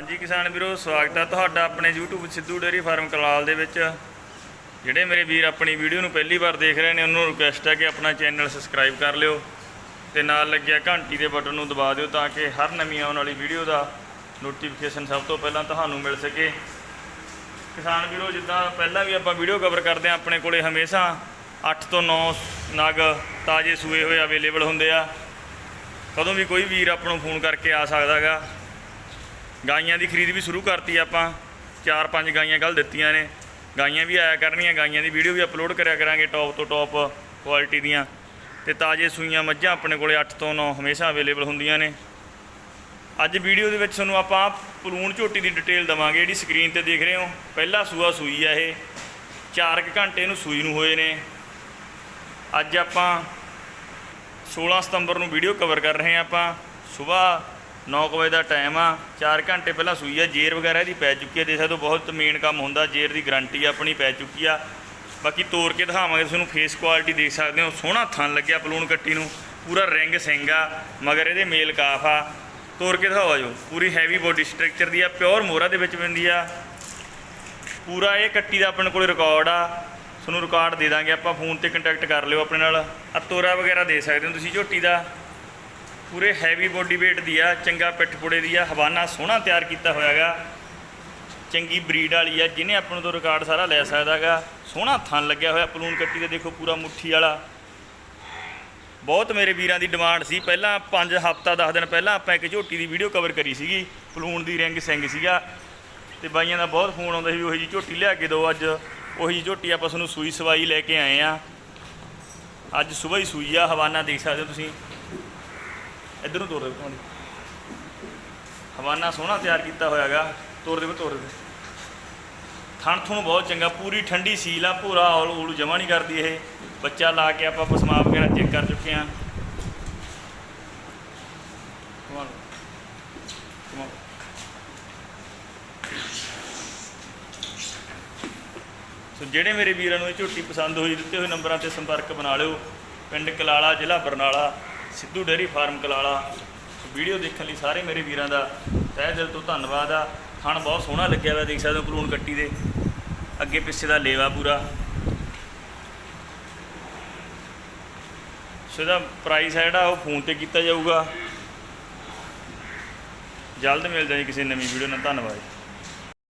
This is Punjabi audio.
ਹਾਂਜੀ ਕਿਸਾਨ ਵੀਰੋ, ਸਵਾਗਤ ਹੈ ਤੁਹਾਡਾ ਆਪਣੇ YouTube Sidhu dairy farm Kalal ਦੇ ਵਿੱਚ। ਜਿਹੜੇ ਮੇਰੇ ਵੀਰ ਆਪਣੀ ਵੀਡੀਓ ਨੂੰ ਪਹਿਲੀ ਵਾਰ ਦੇਖ ਰਹੇ ਨੇ, ਉਹਨਾਂ ਨੂੰ ਰਿਕੁਐਸਟ ਹੈ ਕਿ ਆਪਣਾ ਚੈਨਲ ਸਬਸਕ੍ਰਾਈਬ ਕਰ ਲਿਓ ਤੇ ਨਾਲ ਲੱਗਿਆ ਘੰਟੀ ਦੇ ਬਟਨ ਨੂੰ ਦਬਾ ਦਿਓ ਤਾਂ ਕਿ ਹਰ ਨਵੀਂ ਆਉਣ ਵਾਲੀ ਵੀਡੀਓ ਦਾ ਨੋਟੀਫਿਕੇਸ਼ਨ ਸਭ ਤੋਂ ਪਹਿਲਾਂ ਤੁਹਾਨੂੰ ਮਿਲ ਸਕੇ। ਕਿਸਾਨ ਵੀਰੋ, ਜਿੱਦਾਂ ਪਹਿਲਾਂ ਵੀ ਆਪਾਂ ਵੀਡੀਓ ਕਵਰ ਕਰਦੇ ਆ ਆਪਣੇ ਕੋਲੇ ਹਮੇਸ਼ਾ 8 ਤੋਂ 9 ਨਗ ਤਾਜ਼ੇ ਸੂਏ ਹੋਏ ਅਵੇਲੇਬਲ ਹੁੰਦੇ ਆ। ਕਦੋਂ ਵੀ ਕੋਈ ਵੀਰ ਆਪਾਂ ਨੂੰ ਫੋਨ ਕਰਕੇ ਆ ਸਕਦਾਗਾ ਗਾਈਆਂ ਦੀ ਖਰੀਦ ਵੀ ਸ਼ੁਰੂ ਕਰਤੀ ਆਪਾਂ। ਚਾਰ ਪੰਜ ਗਾਈਆਂ ਕੱਲ ਦਿੱਤੀਆਂ ਨੇ। ਗਾਈਆਂ ਵੀ ਆਇਆ ਕਰਨੀਆਂ, ਗਾਈਆਂ ਦੀ ਵੀਡੀਓ ਵੀ ਅਪਲੋਡ ਕਰਿਆ ਕਰਾਂਗੇ ਟੌਪ ਤੋਂ ਟੌਪ ਕੁਆਲਿਟੀ ਦੀਆਂ। ਤੇ ਤਾਜ਼ੇ ਸੂਈਆਂ ਮੱਝਾਂ ਆਪਣੇ ਕੋਲੇ 8 ਤੋਂ 9 ਹਮੇਸ਼ਾ ਅਵੇਲੇਬਲ ਹੁੰਦੀਆਂ ਨੇ। ਅੱਜ ਵੀਡੀਓ ਦੇ ਵਿੱਚ ਤੁਹਾਨੂੰ ਆਪਾਂ ਪਲੂਣ ਝੋਟੀ ਦੀ ਡਿਟੇਲ ਦਵਾਂਗੇ, ਜਿਹੜੀ ਸਕਰੀਨ ਤੇ ਦੇਖ ਰਹੇ ਹੋ। ਪਹਿਲਾ ਸੂਆ ਸੂਈ ਆ ਇਹ। 4 ਘੰਟੇ ਨੂੰ ਸੂਈ ਨੂੰ ਹੋਏ ਨੇ। ਅੱਜ ਆਪਾਂ 16 ਸਤੰਬਰ ਨੂੰ ਵੀਡੀਓ ਕਵਰ ਕਰ ਰਹੇ ਹਾਂ ਆਪਾਂ। ਸਵੇਰ 9 ਕੁ ਵਜੇ ਦਾ ਟਾਈਮ ਆ 4 ਘੰਟੇ ਪਹਿਲਾਂ ਸੂਈ ਆ, ਜੇਰ ਵਗੈਰਾ ਇਹਦੀ ਪੈ ਚੁੱਕੀ ਆ, ਦੇਖ ਸਕਦੇ ਹੋ ਬਹੁਤ ਮੇਨ ਕੰਮ ਹੁੰਦਾ, ਜੇਰ ਦੀ ਗਾਰੰਟੀ ਆਪਣੀ ਪੈ ਚੁੱਕੀ ਆ। ਬਾਕੀ ਤੋੜ ਕੇ ਦਿਖਾਵਾਂਗੇ ਤੁਹਾਨੂੰ ਫੇਸ ਕੁਆਲਿਟੀ ਦੇਖ ਸਕਦੇ ਹੋ, ਸੋਹਣਾ ਥਣ ਲੱਗਿਆ ਪਲੂਣ ਕੱਟੀ ਨੂੰ, ਪੂਰਾ ਰਿੰਗ ਸਿੰਘ ਆ, ਮਗਰ ਇਹਦੇ ਮੇਲ ਕਾਫ ਆ। ਤੋੜ ਕੇ ਦਿਖਾਓ ਜੋ, ਪੂਰੀ ਹੈਵੀ ਬੋਡੀ ਸਟਰਕਚਰ ਦੀ ਆ ਪਿਓਰ ਮੋਰਾ ਦੇ ਵਿੱਚ ਪੈਂਦੀ ਆ। ਪੂਰਾ ਇਹ ਕੱਟੀ ਦਾ ਆਪਣੇ ਕੋਲ ਰਿਕਾਰਡ ਆ, ਤੁਹਾਨੂੰ ਰਿਕਾਰਡ ਦੇ ਦਾਂਗੇ, ਆਪਾਂ ਫੋਨ ਤੇ ਕੰਟੈਕਟ ਕਰ ਲਿਓ ਆਪਣੇ ਨਾਲ। ਆ ਤੋਰਾ ਵਗੈਰਾ ਦੇ ਸਕਦੇ ਹੋ ਤੁਸੀਂ ਝੋਟੀ ਦਾ। ਪੂਰੇ ਹੈਵੀ ਬੋਡੀ weight ਦੀ ਆ, ਚੰਗਾ ਪਿੱਠ ਪੁੜੇ ਦੀ ਆ, ਹਵਾਨਾ ਸੋਹਣਾ ਤਿਆਰ ਕੀਤਾ ਹੋਇਆਗਾ ਚੰਗੀ ਬਰੀਡ ਵਾਲੀ ਆ, ਜਿਹਨੇ ਆਪਾਂ ਨੂੰ ਤੋਂ ਰਿਕਾਰਡ ਸਾਰਾ ਲੈ ਸਕਦਾਗਾ ਸੋਹਣਾ ਥਣ ਲੱਗਿਆ ਹੋਇਆ, ਪਲੂਨ ਕੱਟੀ 'ਤੇ ਦੇਖੋ ਪੂਰਾ ਮੁੱਠੀ ਵਾਲਾ। ਬਹੁਤ ਮੇਰੇ ਵੀਰਾਂ ਦੀ ਡਿਮਾਂਡ ਸੀ। ਪਹਿਲਾਂ 5 ਹਫ਼ਤਾ 10 ਦਿਨ ਪਹਿਲਾਂ ਆਪਾਂ ਇੱਕ ਝੋਟੀ ਦੀ ਵੀਡੀਓ ਕਵਰ ਕਰੀ ਸੀਗੀ। ਪਲੂਨ ਦੀ ਰਿੰਗ ਸਿੰਘ ਸੀਗਾ। ਤੇ ਬਾਈਆਂ ਦਾ ਬਹੁਤ ਫੋਨ ਆਉਂਦਾ ਸੀ ਵੀ ਉਹੀ ਜੀ ਝੋਟੀ ਲਿਆ ਕੇ ਦਿਓ ਅੱਜ। ਉਹੀ ਜਿਹੀ ਝੋਟੀ ਆਪਾਂ ਤੁਹਾਨੂੰ ਸੂਈ ਸਵਾਈ ਲੈ ਕੇ ਆਏ ਆ। ਅੱਜ ਸਵੇਰ ਹੀ ਸੂਈ ਆ, ਹਵਾਨਾ ਦੇਖ ਸਕਦੇ ਹੋ ਤੁਸੀਂ। ਇੱਧਰ ਨੂੰ ਤੋਰ ਦੇ ਤੁਹਾਨੂੰ ਹਵਾਨਾ ਸੋਹਣਾ ਤਿਆਰ ਕੀਤਾ ਹੋਇਆਗਾ। ਤੋਰ ਦੇ ਤੋਰ ਦੇ। ਥਣ ਥੁਣ ਬਹੁਤ ਚੰਗਾ, ਪੂਰੀ ਠੰਡੀ ਸੀਲ ਆ ਪੂਰਾ ਔਲ ਊਲ ਜਮਾ ਨਹੀਂ ਕਰਦੀ ਇਹ। ਬੱਚਾ ਲਾ ਕੇ ਆਪਾਂ ਪਸਮਾ ਵਗੈਰਾ ਚੈੱਕ ਕਰ ਚੁੱਕੇ ਆ ਸੋ ਜਿਹੜੇ ਮੇਰੇ ਵੀਰਾਂ ਨੂੰ ਇਹ ਝੋਟੀ ਪਸੰਦ ਹੋਈ, ਦਿੱਤੇ ਹੋਏ ਨੰਬਰਾਂ ਤੇ ਸੰਪਰਕ ਬਣਾ ਲਿਓ। ਪਿੰਡ ਕਲਾਲਾ, ਜ਼ਿਲ੍ਹਾ Barnala. Sidhu dairy farm Kalala. Video ਦੇਖਣ ਲਈ ਸਾਰੇ ਮੇਰੇ ਵੀਰਾਂ ਦਾ ਤਹਿ ਦਿਲ ਤੋਂ ਧੰਨਵਾਦ ਆ। ਥਣ ਬਹੁਤ ਸੋਹਣਾ ਲੱਗਿਆ ਹੋਇਆ ਦੇਖ ਸਕਦੇ ਹੋ ਕਲੂਣ ਕੱਟੀ ਦੇ। ਅੱਗੇ ਪਿੱਛੇ ਦਾ ਲੇਵਾ ਪੂਰਾ। ਸੋ ਇਹਦਾ ਪ੍ਰਾਈਸ ਹੈ ਜਿਹੜਾ, ਉਹ ਫੋਨ ਤੇ ਕੀਤਾ ਜਾਊਗਾ। ਜਲਦ ਮਿਲ ਜਾਏ ਕਿਸੇ ਨਵੀਂ ਵੀਡੀਓ ਨਾਲ। ਧੰਨਵਾਦ